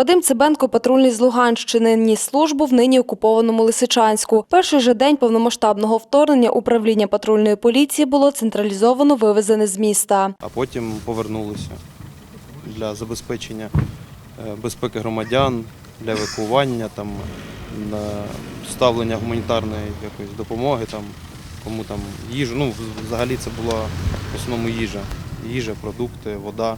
Вадим Цибенко, патрульний з Луганщини, ніс службу в нині окупованому Лисичанську. Перший же день повномасштабного вторгнення управління патрульної поліції було централізовано вивезене з міста. а потім повернулися для забезпечення е, безпеки громадян, для евакуювання, там, на ставлення гуманітарної якоїсь допомоги, там, кому там їжу. Ну, взагалі це була в основному їжа. Їжа, продукти, вода,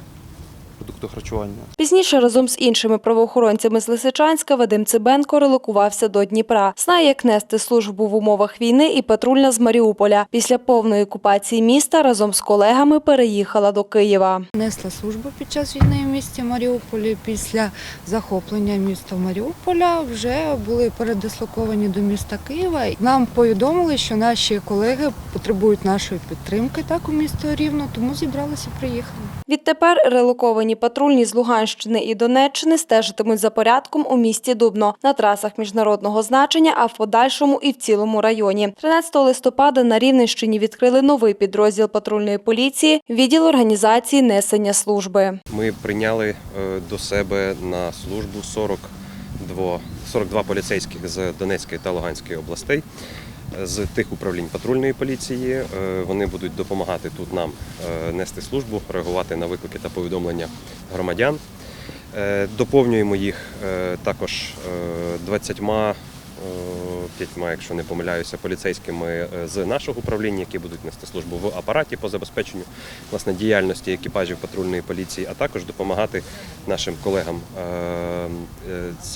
продукти харчування. Пізніше разом з іншими правоохоронцями з Лисичанська Вадим Цибенко релокувався до Дніпра. Знає, як нести службу в умовах війни і патрульна з Маріуполя. Після повної окупації міста разом з колегами переїхала до Києва. Несла службу під час війни в місті Маріуполі. Після захоплення міста Маріуполя вже були передислоковані до міста Києва. Нам повідомили, що наші колеги потребують нашої підтримки так у місто Рівно, тому зібралися і приїхали. Відтепер релоковані патрульні з Луганщини і Донеччини стежитимуть за порядком у місті Дубно на трасах міжнародного значення, а в подальшому і в цілому районі. 13 листопада на Рівненщині відкрили новий підрозділ патрульної поліції, відділ організації несення служби. Ми прийняли е, до себе на службу 42, 42 поліцейських з Донецької та Луганської областей. З тих управлінь патрульної поліції Е, вони будуть допомагати тут нам е, нести службу, реагувати на виклики та повідомлення громадян. Е, Доповнюємо їх також е, 20 е, п'ятьма, якщо не помиляюся, поліцейськими е, з нашого управління, які будуть нести службу в апараті по забезпеченню власне діяльності екіпажів патрульної поліції, а також допомагати нашим колегам е,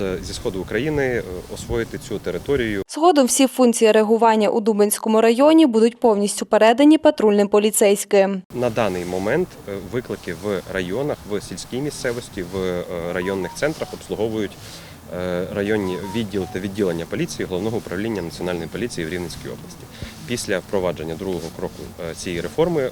е, зі сходу України освоїти цю територію. Згодом всі функції реагування у Дубинському районі будуть повністю передані патрульним поліцейським. На даний момент виклики в районах, в сільській місцевості, в районних центрах обслуговують районні відділ та відділення поліції головного управління національної поліції в Рівненській області. Після впровадження другого кроку е, цієї реформи е,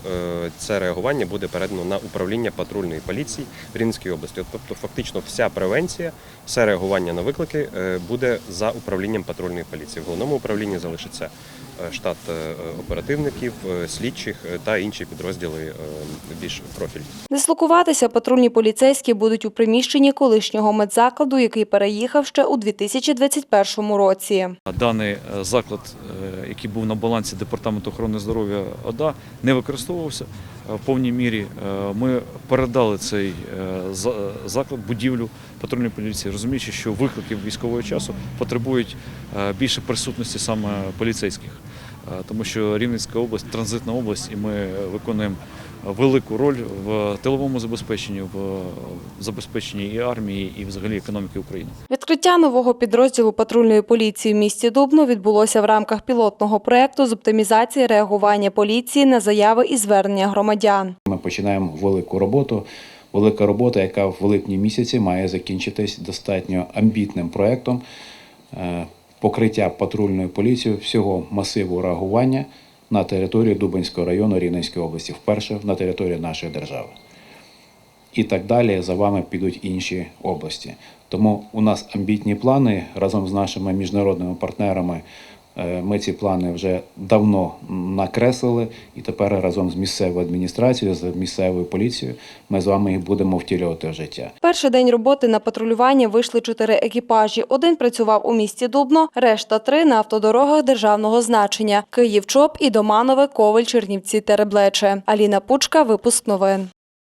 це реагування буде передано на управління патрульної поліції в Рівненській області. Тобто, фактично, вся превенція, все реагування на виклики е, буде за управлінням патрульної поліції. В головному управлінні залишиться е, штат е, оперативників, е, слідчих е, та інші підрозділи е, більш профільні. Дислокуватися патрульні поліцейські будуть у приміщенні колишнього медзакладу, який переїхав ще у 2021 році. Даний е, заклад, е, який був на балансі Департаменту охорони здоров'я ОДА, не використовувався е, в повній мірі. Е, Ми передали цей е, е, заклад, будівлю патрульної поліції, розуміючи, що виклики військового часу потребують е, більше присутності саме поліцейських, Е, тому що Рівненська область транзитна область, і ми виконуємо велику роль в тиловому забезпеченні, в забезпеченні і армії, і взагалі економіки України. Відкриття нового підрозділу патрульної поліції в місті Дубно відбулося в рамках пілотного проекту з оптимізації реагування поліції на заяви і звернення громадян. Ми починаємо велику роботу. Велика робота, яка в липні місяці має закінчитись достатньо амбітним проектом е, покриття патрульною поліцією всього масиву реагування на території Дубинського району Рівненської області, вперше на території нашої держави. І так далі за вами підуть інші області. Тому у нас амбітні плани разом з нашими міжнародними партнерами. Е, Ми ці плани вже давно накреслили, і тепер разом з місцевою адміністрацією, з місцевою поліцією, ми з вами їх будемо втілювати в життя. Перший день роботи на патрулювання вийшли чотири екіпажі. Один працював у місті Дубно, решта три на автодорогах державного значення: Київ, Чоп і Доманове, Коваль, Чернівці, Тереблече. Аліна Пучка, випуск новин.